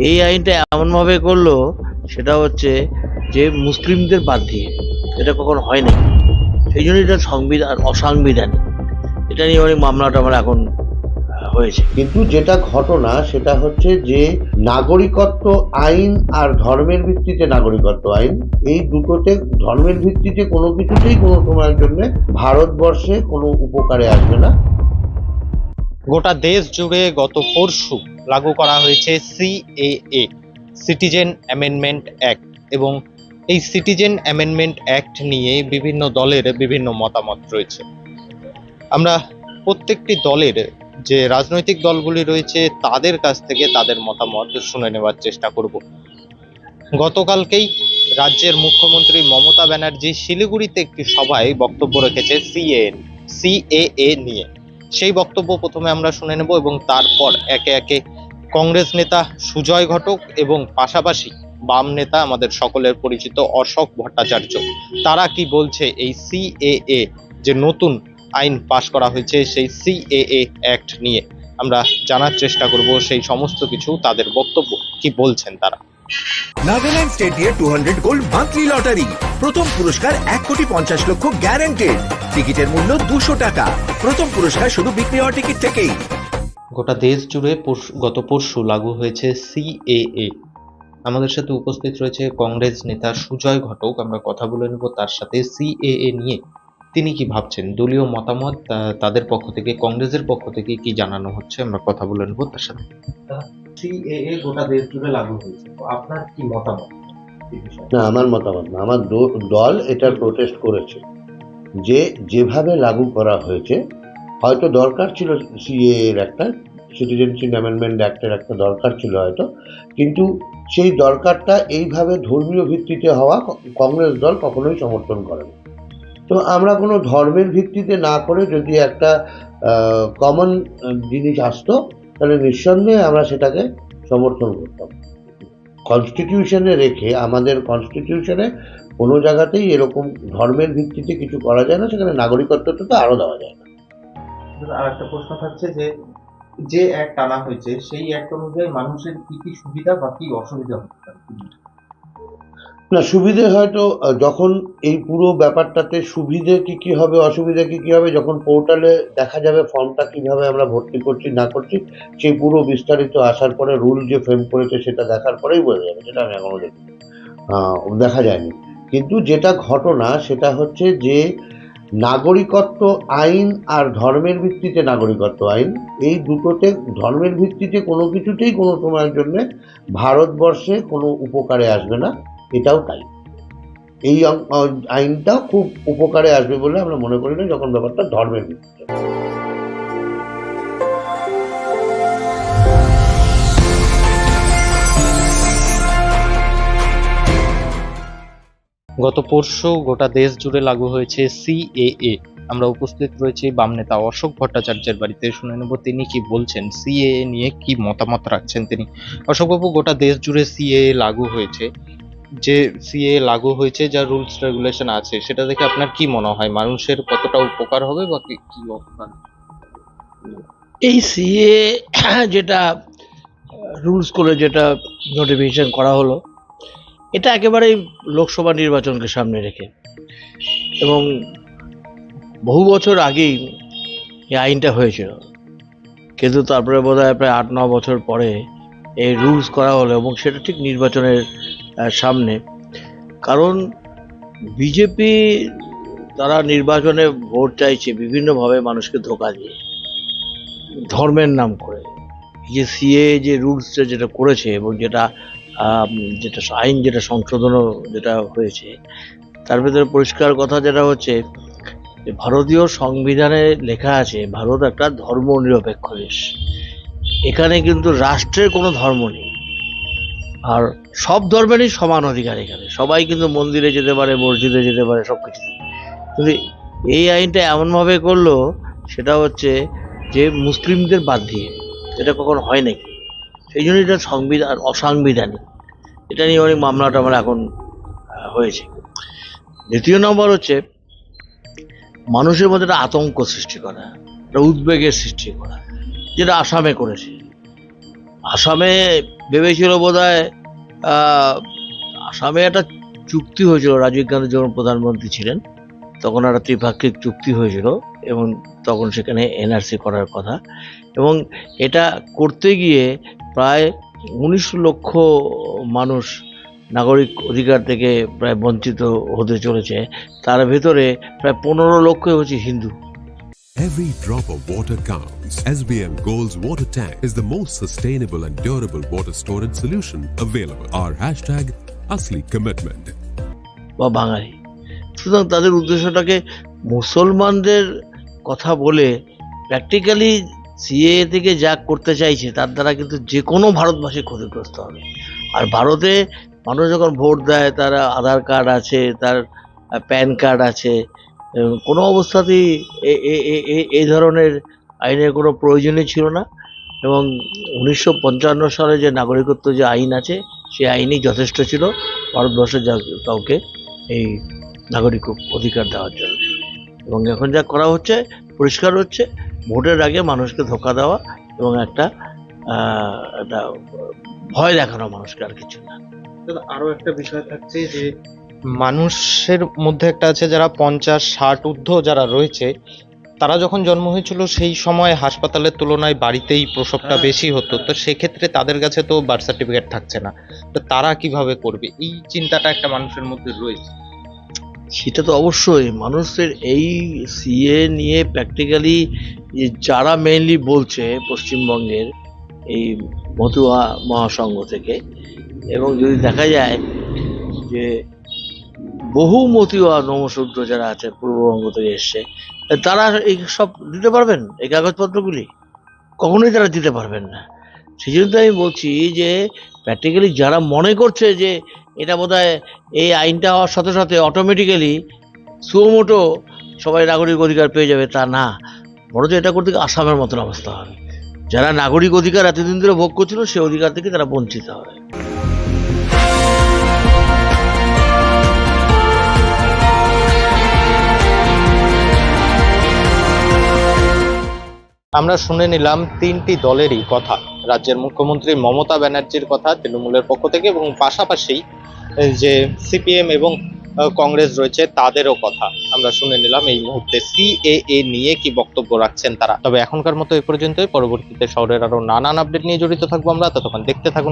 এই আইনটা এমনভাবে করল সেটা হচ্ছে যে মুসলিমদের বাদ দিয়ে এটা কখনো হয় না সেই জন্য এটা সংবিধান অসাংবিধানিক। এটা নিয়ে অনেক মামলা টামলা এখন হয়েছে। কিন্তু যেটা ঘটনা সেটা হচ্ছে যে নাগরিকত্ব আইন আর ধর্মের ভিত্তিতে নাগরিকত্ব আইন এই দুটোতে ধর্মের ভিত্তিতে কোনো কিছুতেই কোনো সময়ের জন্য ভারতবর্ষে কোনো উপকারে আসবে না। গোটা দেশ জুড়ে গত পরশু লাগু করা হয়েছে সিএএ সিটিজেন অ্যামেন্ডমেন্ট অ্যাক্ট এবং এই সিটিজেন অ্যামেন্ডমেন্ট অ্যাক্ট নিয়ে বিভিন্ন দলের বিভিন্ন মতামত রয়েছে। আমরা প্রত্যেকটি দলের যে রাজনৈতিক দলগুলি রয়েছে, তাদের কাছ থেকে তাদের মতামত শুনে নেওয়ার চেষ্টা করব। গতকালকেই রাজ্যের মুখ্যমন্ত্রী মমতা ব্যানার্জি শিলিগুড়িতে একটি সভায় বক্তব্য রেখেছে সিএ সিএএ নিয়ে। সেই বক্তব্য প্রথমে আমরা শুনে নেব এবং তারপর একে একে কংগ্রেস নেতা সুজয় ঘটক এবং পাশাপাশি বাম নেতা আমাদের সকলের পরিচিত অশোক ভট্টাচার্য। তারা কি বলছে এই সিএএ যে নতুন আইন পাশ করা হয়েছে সেই সিএএ অ্যাক্ট নিয়ে? আমরা জানার চেষ্টা করব সেই সমস্ত কিছু তাদের বক্তব্য। কি বলছেন তারা? নাগাল্যান্ড স্টেট দিয়ে two hundred gold monthly lottery প্রথম পুরস্কার এক কোটি পঞ্চাশ লক্ষ গ্যারান্টেড টিকিটের মূল্য দুশো টাকা। প্রথম পুরস্কার শুধু বিক্রি হওয়া টিকিট থেকেই। গোটা দেশ জুড়ে গত পরশু লাগু হয়েছে সিএএ আমাদের সাথে উপস্থিত রয়েছে কংগ্রেস নেতা সুজয় ঘটক। আমরা কথা বলে নেব তার সাথে সিএএ নিয়ে। তিনি কি ভাবছেন? দলীয় মতামত তাদের পক্ষ থেকে কংগ্রেসের পক্ষ থেকে কি জানানো হচ্ছে? আমরা কথা বলে নেব তার সাথে। সিএএ গোটা দেশ জুড়ে লাগু হয়েছে। তো আপনার কি মতামত? না আমার মতামত না। আমার দো- দল এটার প্রোটেস্ট করেছে যে যেভাবে লাগু করা হয়েছে হয়তো দরকার ছিল সিএ এর একটা সিটিজেনশিপ অ্যামেন্ডমেন্ট অ্যাক্টের একটা দরকার ছিল হয়তো, কিন্তু সেই দরকারটা এইভাবে ধর্মীয় ভিত্তিতে হওয়া কংগ্রেস দল কখনোই সমর্থন করে না। তো আমরা কোনো ধর্মের ভিত্তিতে না করে যদি একটা কমন জিনিস আসতো, তাহলে নিঃসন্দেহে আমরা সেটাকে সমর্থন করতাম। কনস্টিটিউশনে রেখে, আমাদের কনস্টিটিউশনে কোনো জায়গাতেই এরকম ধর্মের ভিত্তিতে কিছু করা যায় না, সেখানে নাগরিকত্বটা তো আরও দেওয়া যায় আর একটা প্রশ্ন থাকছে যে যে অ্যাক্ট আনা হয়েছে, সেই অ্যাক্ট অনুযায়ী মানুষের কি কি সুবিধা বা কি অসুবিধা হতে না, সুবিধে হয়তো যখন এই পুরো ব্যাপারটাতে সুবিধে কি কি হবে, অসুবিধা কি কি হবে, যখন পোর্টালে দেখা যাবে ফর্মটা কীভাবে আমরা ভর্তি করছি, না করছি, সেই পুরো বিস্তারিত আসার পরে রুল যে ফ্রেম করেছে সেটা দেখার পরেই বোঝা যাবে, সেটা আমি এখনও দেখা যায়নি। কিন্তু যেটা ঘটনা, সেটা হচ্ছে যে নাগরিকত্ব আইন আর ধর্মের ভিত্তিতে নাগরিকত্ব আইন, এই দুটোতে ধর্মের ভিত্তিতে কোনো কিছুতেই কোনো সময়ের জন্য ভারতবর্ষে কোনো উপকারে আসবে না, এটাও তাই। এই আইনটা আইনটাও খুব উপকারে আসবে বলে আমরা মনে করি না, যখন ব্যাপারটা ধর্মের ভিত্তিতে। গত পরশু গোটা দেশ জুড়ে লাগু হয়েছে সিএএ আমরা উপস্থিত রয়েছি বাম নেতা অশোক ভট্টাচার্যের বাড়িতে। শুনে নেব তিনি কি বলছেন সিএএ নিয়ে কি মতামত রাখছেন তিনি? অশোকবাবু, গোটা দেশ জুড়ে সিএএ লাগু হয়েছে। যে সিএ লাগু হয়েছে যা রুলস রেগুলেশন আছে, সেটা দেখে আপনার কি মনে হয়? মানুষের কতটা উপকার হবে বা কি অপকার? এই সিএ যেটা রুলস করে যেটা নোটিফিকেশন করা হলো এটা একেবারেই লোকসভা নির্বাচনকে সামনে রেখে। এবং বহু বছর আগেই এই আইনটা হয়েছিল। কিন্তু তারপরে বোধ হয় প্রায় আট, ন বছর পরে এই রুলস করা হলো এবং সেটা ঠিক নির্বাচনের সামনে। কারণ বিজেপি তারা নির্বাচনে ভোট চাইছে বিভিন্নভাবে মানুষকে ধোকা দিয়ে। ধর্মের নাম করে। যে সিএ যে রুলসটা যেটা করেছে এবং যেটা যেটা আইন যেটা সংশোধনও যেটা হয়েছে, তার ভিতরে পরিষ্কার কথা যেটা হচ্ছে যে ভারতীয় সংবিধানে লেখা আছে, ভারত একটা ধর্ম নিরপেক্ষ দেশ। এখানে কিন্তু রাষ্ট্রের কোনো ধর্ম নেই। আর সব ধর্মেরই সমান অধিকার এখানে। সবাই কিন্তু মন্দিরে যেতে পারে, মসজিদে যেতে পারে, সব কিছু কিন্তু এই আইনটা এমনভাবে করল, সেটা হচ্ছে যে মুসলিমদের বাদ দিয়ে। এটা কখনো হয় নাকি? সেই জন্য এটা সংবিধান অসাংবিধানিক। এটা নিয়ে অনেক মামলা টামলা এখন হয়েছে। দ্বিতীয় নম্বর হচ্ছে, মানুষের মধ্যে একটা আতঙ্ক সৃষ্টি করা, একটা উদ্বেগের সৃষ্টি করা, যেটা আসামে করেছে। আসামে ভেবেছিল বোধ হয় আসামে একটা চুক্তি হয়েছিল, রাজীব গান্ধী যখন প্রধানমন্ত্রী ছিলেন তখন একটা ত্রিপাক্ষিক চুক্তি হয়েছিল এবং তখন সেখানে এনআরসি করার কথা এবং এটা করতে গিয়ে প্রায় উনিশ লক্ষ মানুষ নাগরিক অধিকার থেকে প্রায় বঞ্চিত হতে চলেছে তার ভেতরে প্রায় পনেরো লক্ষ হচ্ছে Hindu Every drop of water counts. SBM Gold's water tank is the most sustainable and durable water storage solution available. Our hashtag Asli Commitment. বা বাঙালি সুতরাং তাদের উদ্দেশ্যটাকে মুসলমানদের কথা বলে প্র্যাকটিক্যালি সিএ থেকে যা করতে চাইছে, তার দ্বারা কিন্তু যে কোনো ভারতবাসী ক্ষতিগ্রস্ত হবে। আর ভারতে মানুষ যখন ভোট দেয়, তার আধার কার্ড আছে, তার প্যান কার্ড আছে কোনো অবস্থাতেই এই ধরনের আইনের কোনো প্রয়োজনই ছিল না। এবং উনিশশো পঞ্চান্ন সালে যে নাগরিকত্ব যে আইন আছে, সেই আইনই যথেষ্ট ছিল। ভারতবর্ষের যা কাউকে এই নাগরিক অধিকার দেওয়ার জন্য। এবং এখন যা করা হচ্ছে পরিষ্কার হচ্ছে ভোটের আগে মানুষকে ধোকা দেওয়া এবং একটা একটা ভয় দেখানো মানুষকে আর কিছু না। দাদা, আরও একটা বিষয় থাকছে যে মানুষের মধ্যে একটা আছে যারা পঞ্চাশ ষাট ঊর্ধ্ব যারা রয়েছে তারা যখন জন্ম হয়েছিল সেই সময় হাসপাতালের তুলনায় বাড়িতেই প্রসবটা হ্যাঁ। বেশি হতো। তো সেক্ষেত্রে তাদের কাছে তো বার্থ সার্টিফিকেট থাকছে না। তো তারা কীভাবে করবে? এই চিন্তাটা একটা মানুষের মধ্যে রয়েছে। সেটা তো অবশ্যই। মানুষের এই সিএ নিয়ে প্র্যাকটিক্যালি যারা মেইনলি বলছে পশ্চিমবঙ্গের এই মতুয়া মহাসংঘ থেকে, এবং যদি দেখা যায় যে বহু মতুয়া নমশূদ্র যারা আছে পূর্ববঙ্গ থেকে এসছে তারা এই সব দিতে পারবেন? এই কাগজপত্রগুলি? কখনোই তারা দিতে পারবেন না। সেই জন্য আমি বলছি যে প্র্যাকটিক্যালি যারা মনে করছে যে এটা বোধহয় এই আইনটা হওয়ার সাথে সাথে অটোমেটিক্যালি সুমোটো সবাই নাগরিক অধিকার পেয়ে যাবে, তা না। বরঞ্চ এটা করতে আসামের মতন অবস্থা হবে। যারা নাগরিক অধিকার এতদিন ধরে ভোগ করছিল সেই অধিকার থেকে তারা বঞ্চিত হবে। আমরা শুনে নিলাম তিনটি দলেরই কথা। রাজ্যের মুখ্যমন্ত্রী মমতা ব্যানার্জির কথা তৃণমূলের পক্ষ থেকে এবং পাশাপাশি যে সিপিএম এবং কংগ্রেস রয়েছে তাদেরও কথা আমরা শুনে নিলাম এই মুহূর্তে। সিএএ নিয়ে কি বক্তব্য রাখছেন তারা? তবে এখনকার মতো এই পর্যন্তই। পরবর্তীতে শহরের আরও নানান আপডেট নিয়ে জড়িত থাকব আমরা। ততক্ষণ দেখতে থাকুন